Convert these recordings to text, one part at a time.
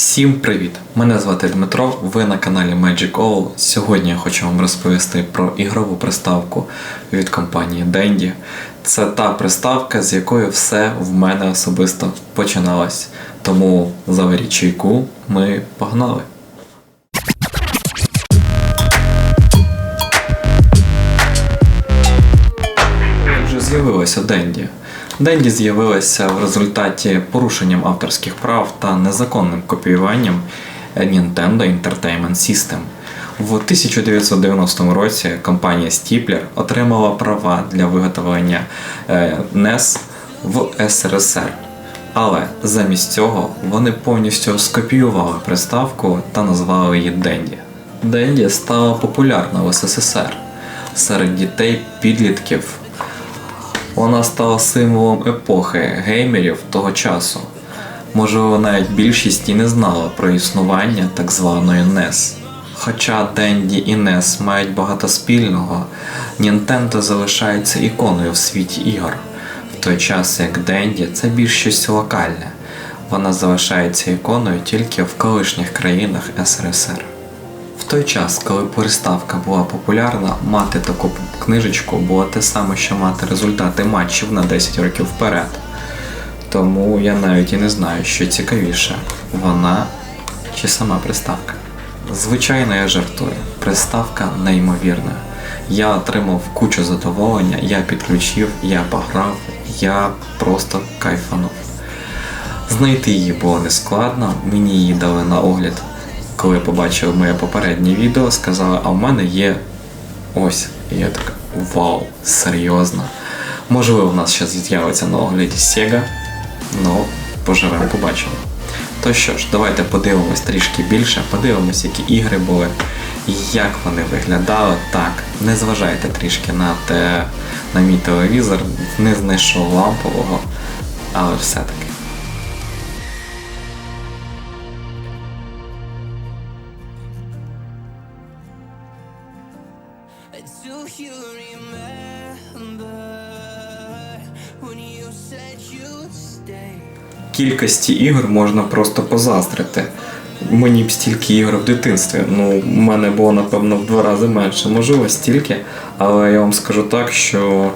Всім привіт! Мене звати Дмитро, ви на каналі Magic All. Сьогодні я хочу вам розповісти про ігрову приставку від компанії Dendy. Це та приставка, з якою все в мене особисто починалось. Тому заваріть чайку, ми погнали! Вже з'явилося Денді? Денді з'явилася в результаті порушенням авторських прав та незаконним копіюванням Nintendo Entertainment System. В 1990 році компанія Stipler отримала права для виготовлення е, NES в СРСР. Але замість цього вони повністю скопіювали приставку та назвали її Денді. Денді стала популярна в СССР серед дітей підлітків вона стала символом епохи геймерів того часу. Можливо, навіть більшість і не знала про існування так званої NES. Хоча Денді і NES мають багато спільного, Nintendo залишається іконою в світі ігор, в той час як Денді це більш щось локальне. Вона залишається іконою тільки в колишніх країнах СРСР. Той час, коли приставка була популярна, мати таку книжечку було те саме, що мати результати матчів на 10 років вперед. Тому я навіть і не знаю, що цікавіше, вона чи сама приставка. Звичайно, я жартую. Приставка неймовірна. Я отримав кучу задоволення, я підключив, я пограв, я просто кайфанув. Знайти її було нескладно, мені її дали на огляд коли побачив моє попереднє відео, сказали, а в мене є ось. І я так, вау, серйозно. Можливо, в нас ще з'явиться на огляді Sega, ну, поживемо, побачимо. То що ж, давайте подивимось трішки більше, подивимось, які ігри були, як вони виглядали. Так, не зважайте трішки на те, на мій телевізор, не знайшов лампового, але все-таки. Do you remember when you said you'd stay? кількості ігор можна просто позаздрити. Мені б стільки ігор в дитинстві. Ну, в мене було, напевно, в два рази менше. Можливо, стільки, але я вам скажу так, що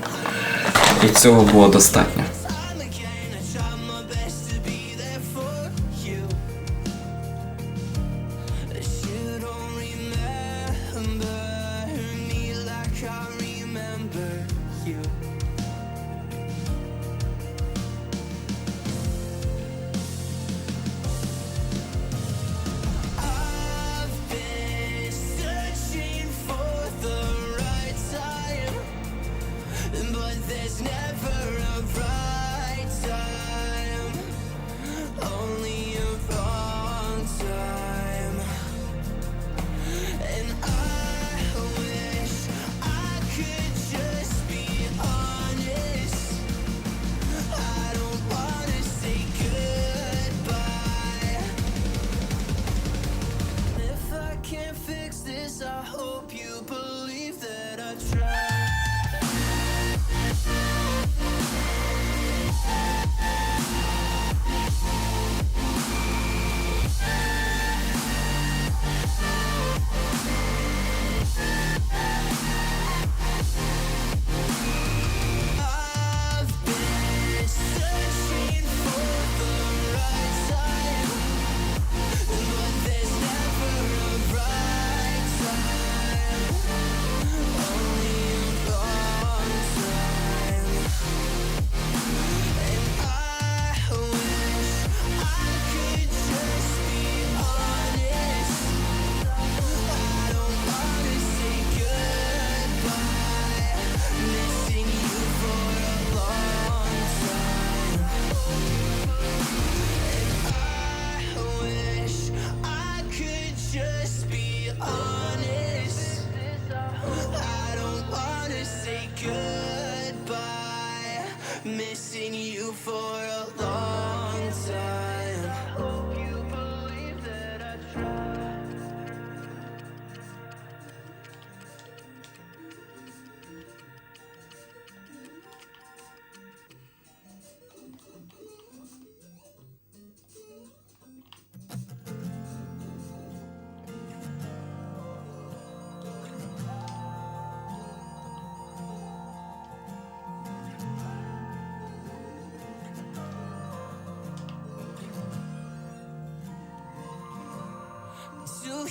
і цього було достатньо.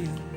you.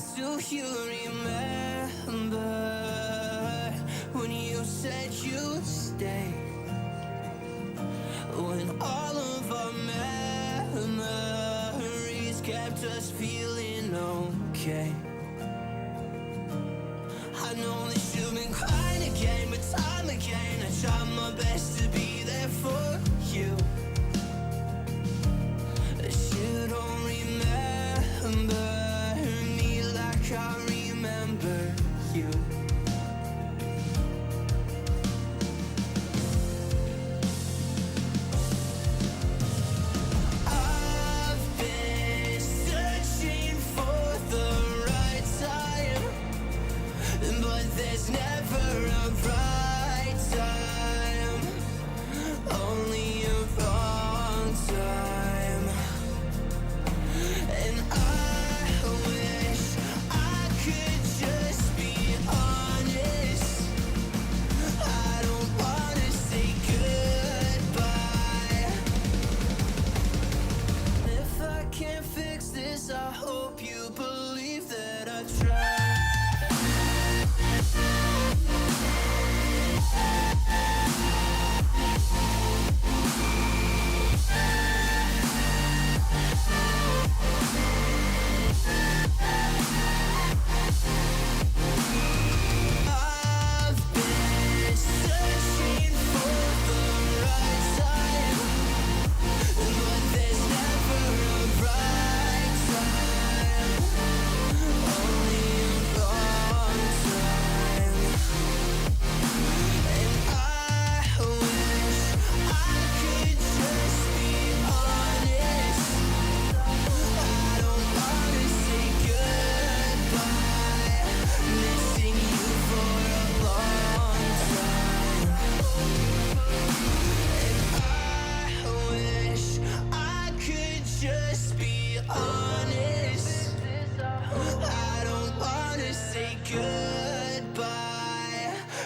Do you remember when you said you'd stay? When all of our memories kept us feeling okay.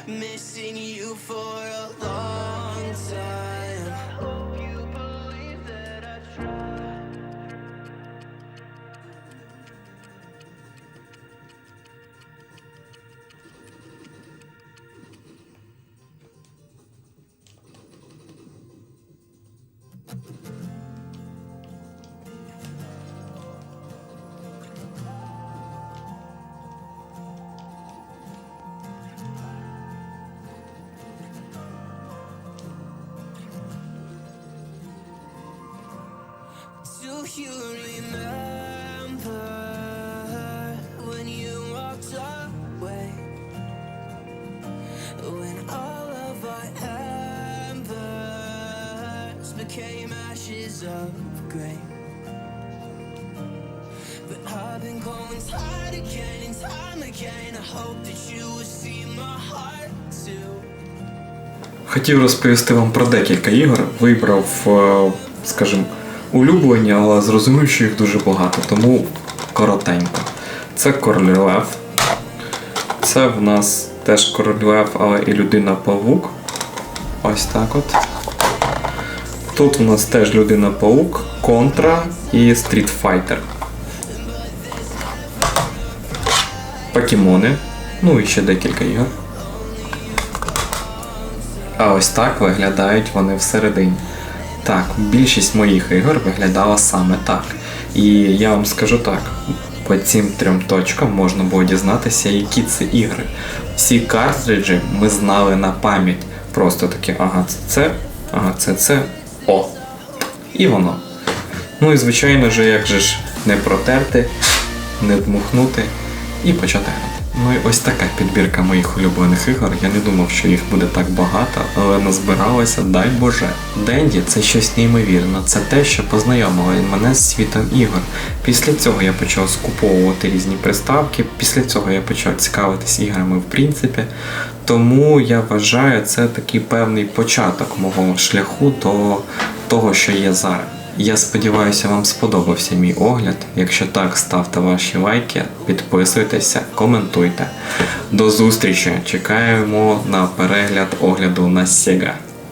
missing you for became ashes of grey. But I've been going tired again and time again. I hope that you will see my heart too. Хотів розповісти вам про декілька ігор. Вибрав, скажімо, улюблені, але зрозумів, що їх дуже багато, тому коротенько. Це Король Лев. Це в нас теж Король Лев, але і людина Павук. Ось так от. Тут у нас теж людина Паук, Контра і Fighter. Покемони. Ну і ще декілька ігор. А ось так виглядають вони всередині. Так, більшість моїх ігор виглядала саме так. І я вам скажу так: по цим трьом точкам можна було дізнатися, які це ігри. Всі картриджі ми знали на пам'ять. Просто такі, ага, це це, ага, це це, о. І воно. Ну і звичайно ж, як же ж не протерти, не дмухнути і почати. Ну і ось така підбірка моїх улюблених ігор. Я не думав, що їх буде так багато, але назбиралося, дай Боже. Денді це щось неймовірне. Це те, що познайомило мене з світом ігор. Після цього я почав скуповувати різні приставки. Після цього я почав цікавитись іграми в принципі. Тому я вважаю, це такий певний початок мого шляху до того, що є зараз. Я сподіваюся, вам сподобався мій огляд. Якщо так, ставте ваші лайки, підписуйтеся, коментуйте. До зустрічі! Чекаємо на перегляд огляду на Sega.